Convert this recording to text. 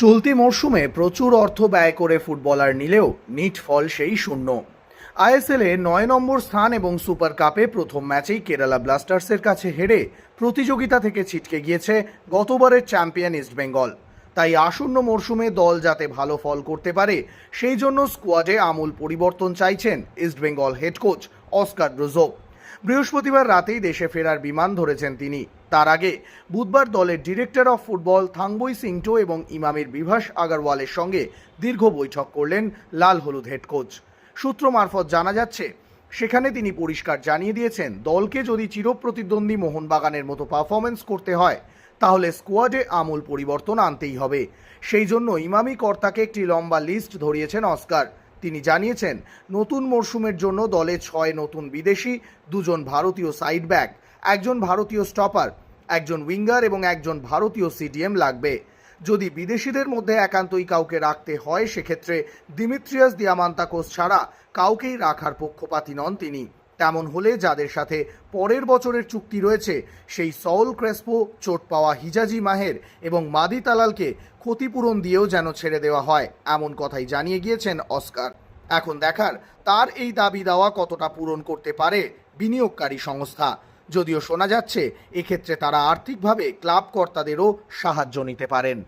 চলতি মরশুমে প্রচুর অর্থ ব্যয় করে ফুটবলার নিলেও নিট ফল সেই শূন্য। আইএসএলে নয় নম্বর স্থান এবং সুপার কাপে প্রথম ম্যাচেই কেরালা ব্লাস্টার্সের কাছে হেরে প্রতিযোগিতা থেকে ছিটকে গিয়েছে গতবারের চ্যাম্পিয়ন ইস্টবেঙ্গল তাই আসন্ন মরশুমে দল যাতে ভালো ফল করতে পারে, সেই জন্য স্কোয়াডে আমূল পরিবর্তন চাইছেন East Bengal head coach Oscar Bruzon. বৃহস্পতিবার রাতেই দেশে ফেরার বিমান ধরেছেন তিনি। তার আগে বুধবার দলের director of football Thangboi Singto এবং ইমামের বিভাস আগারওয়ালের সঙ্গে দীর্ঘ বৈঠক করলেন লাল হলুদ হেড কোচ। সূত্র মারফত জানা যাচ্ছে, সেখানে তিনি পরিষ্কার জানিয়ে দিয়েছেন, দলকে যদি চিরপ্রতিদ্বন্দ্বী মোহনবাগানের মতো পারফরমেন্স করতে হয়, তাহলে স্কোয়াডে আমূল পরিবর্তন আনতেই হবে। সেই জন্য ইমামি কর্তাকে একটি লম্বা লিস্ট ধরিয়েছেন অস্কার। তিনি জানিয়েছেন, নতুন মরশুমের জন্য দলে ছয় নতুন বিদেশি, দুজন ভারতীয় সাইড ব্যাক একজন ভারতীয় স্টপার একজন উইঙ্গার এবং একজন ভারতীয় সিডিএম লাগবে। যদি বিদেশিদের মধ্যে একান্তই কাউকে রাখতে হয়, সেক্ষেত্রে দিমিত্রিয়াস দিয়ামান্তাকোস ছাড়া কাউকেই রাখার পক্ষপাতী নন তিনি। তেমন হলে যাদের সাথে পরের বছরের চুক্তি রয়েছে, সেই সউল ক্রেসপো, চোট পাওয়া হিজাজি মাহের এবং মাদি তালালকে ক্ষতিপূরণ দিয়েও যেন ছেড়ে দেওয়া হয়, এমন কথাই জানিয়ে গিয়েছেন অস্কার। এখন দেখার, তার এই দাবি দাওয়া কতটা পূরণ করতে পারে বিনিয়োগকারী সংস্থা। যদিও শোনা যাচ্ছে এক্ষেত্রে তারা আর্থিকভাবে ক্লাব কর্তাদেরও সাহায্য নিতে পারেন।